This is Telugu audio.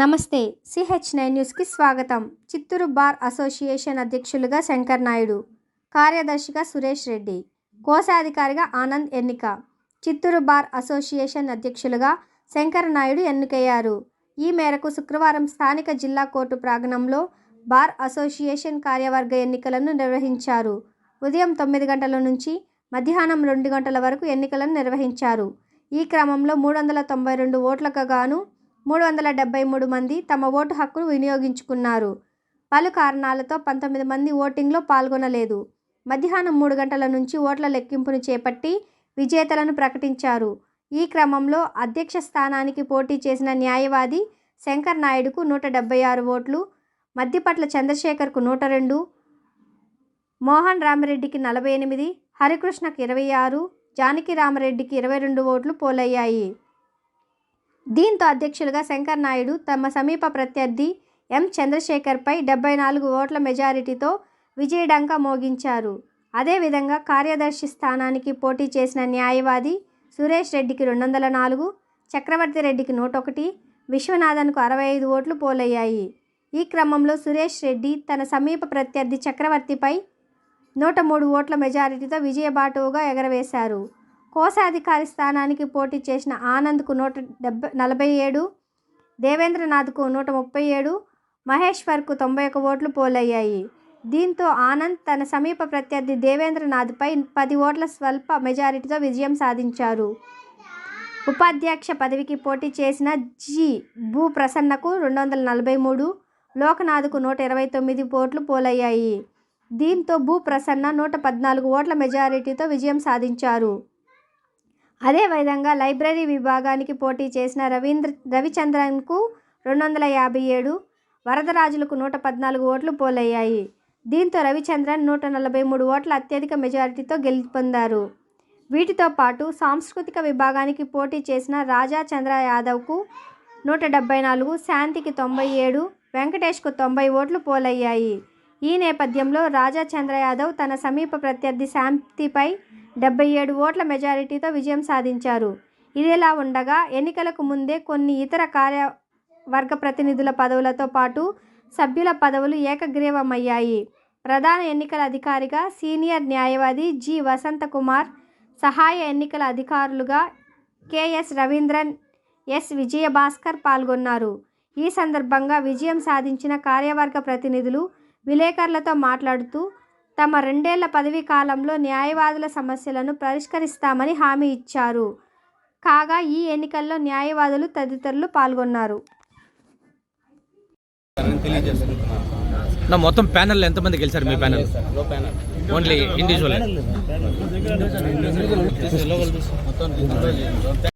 నమస్తే సిహెచ్ నైన్ న్యూస్కి స్వాగతం. చిత్తూరు బార్ అసోసియేషన్ అధ్యక్షులుగా శంకర్ నాయుడు కార్యదర్శిగా సురేష్ రెడ్డి కోశాధికారిగా ఆనంద్ ఎన్నిక. చిత్తూరు బార్ అసోసియేషన్ అధ్యక్షులుగా శంకర్ నాయుడు ఎన్నికయ్యారు. ఈ మేరకు శుక్రవారం స్థానిక జిల్లా కోర్టు ప్రాంగణంలో బార్ అసోసియేషన్ కార్యవర్గ ఎన్నికలను నిర్వహించారు. ఉదయం తొమ్మిది గంటల నుంచి మధ్యాహ్నం రెండు గంటల వరకు ఎన్నికలను నిర్వహించారు. ఈ క్రమంలో మూడు వందల తొంభై రెండు ఓట్లకు గాను మూడు వందల డెబ్బై మూడు మంది తమ ఓటు హక్కును వినియోగించుకున్నారు. పలు కారణాలతో పంతొమ్మిది మంది ఓటింగ్లో పాల్గొనలేదు. మధ్యాహ్నం మూడు గంటల నుంచి ఓట్ల లెక్కింపును చేపట్టి విజేతలను ప్రకటించారు. ఈ క్రమంలో అధ్యక్ష స్థానానికి పోటీ చేసిన న్యాయవాది శంకర్ నాయుడుకు నూట డెబ్బై ఆరు ఓట్లు మద్దిపట్ల చంద్రశేఖర్కు నూట రెండు మోహన్ రామరెడ్డికి నలభై ఎనిమిది హరికృష్ణకు ఇరవై ఆరు జానకి రామరెడ్డికి ఇరవై రెండు ఓట్లు పోలయ్యాయి. దీంతో అధ్యక్షులుగా శంకర్ నాయుడు తమ సమీప ప్రత్యర్థి ఎం చంద్రశేఖర్పై డెబ్బై నాలుగు ఓట్ల మెజారిటీతో విజయడంక మోగించారు. అదేవిధంగా కార్యదర్శి స్థానానికి పోటీ చేసిన న్యాయవాది సురేష్ రెడ్డికి రెండు వందల నాలుగు చక్రవర్తి రెడ్డికి నూట ఒకటి విశ్వనాథన్కు అరవై ఐదు ఓట్లు పోలయ్యాయి. ఈ క్రమంలో సురేష్ రెడ్డి తన సమీప ప్రత్యర్థి చక్రవర్తిపై నూట మూడు ఓట్ల మెజారిటీతో విజయబాటువుగా ఎగరవేశారు. కోశాధికారి స్థానానికి పోటీ చేసిన ఆనంద్కు నూట డెబ్బై నలభై ఏడు దేవేంద్రనాథ్కు నూట ముప్పై ఏడు మహేశ్వర్కు తొంభై ఒక ఓట్లు పోలయ్యాయి. దీంతో ఆనంద్ తన సమీప ప్రత్యర్థి దేవేంద్రనాథ్పై పది ఓట్ల స్వల్ప మెజారిటీతో విజయం సాధించారు. ఉపాధ్యక్ష పదవికి పోటీ చేసిన జి. భూ ప్రసన్నకు రెండు వందల నలభై మూడు లోకనాథ్కు నూట ఇరవై తొమ్మిది ఓట్లు పోలయ్యాయి. దీంతో భూ ప్రసన్న నూట పద్నాలుగు ఓట్ల మెజారిటీతో విజయం సాధించారు. అదేవిధంగా లైబ్రరీ విభాగానికి పోటీ చేసిన రవీంద్ర రవిచంద్రన్కు రెండు వందల యాభై ఏడు వరదరాజులకు నూట పద్నాలుగు ఓట్లు పోలయ్యాయి. దీంతో రవిచంద్రన్ నూట నలభై మూడు ఓట్ల అత్యధిక మెజారిటీతో గెలుపొందారు. వీటితో పాటు సాంస్కృతిక విభాగానికి పోటీ చేసిన రాజా చంద్ర యాదవ్కు నూట డెబ్బై నాలుగు శాంతికి తొంభై ఏడు వెంకటేష్కు తొంభై ఓట్లు పోలయ్యాయి. ఈ నేపథ్యంలో రాజా చంద్ర యాదవ్ తన సమీప ప్రత్యర్థి శాంతిపై డెబ్బై ఏడు ఓట్ల మెజారిటీతో విజయం సాధించారు. ఇదిలా ఉండగా ఎన్నికలకు ముందే కొన్ని ఇతర కార్యవర్గ ప్రతినిధుల పదవులతో పాటు సభ్యుల పదవులు ఏకగ్రీవమయ్యాయి. ప్రధాన ఎన్నికల అధికారిగా సీనియర్ న్యాయవాది జి. వసంతకుమార్ సహాయ ఎన్నికల అధికారులుగా కెఎస్ రవీంద్రన్ ఎస్. విజయభాస్కర్ పాల్గొన్నారు. ఈ సందర్భంగా విజయం సాధించిన కార్యవర్గ ప్రతినిధులు విలేకరులతో మాట్లాడుతూ తమ రెండేళ్ళ పదవీ కాలంలో న్యాయవాదుల సమస్యలను పరిష్కరిస్తామని హామీ ఇచ్చారు. కాగా ఈ ఎన్నికల్లో న్యాయవాదులు తదితరులు పాల్గొన్నారు. నా మొత్తం ప్యానల్ ఎంతమంది గెలిచారు మీ ప్యానల్ ఓన్లీ ఇండివిజువల్.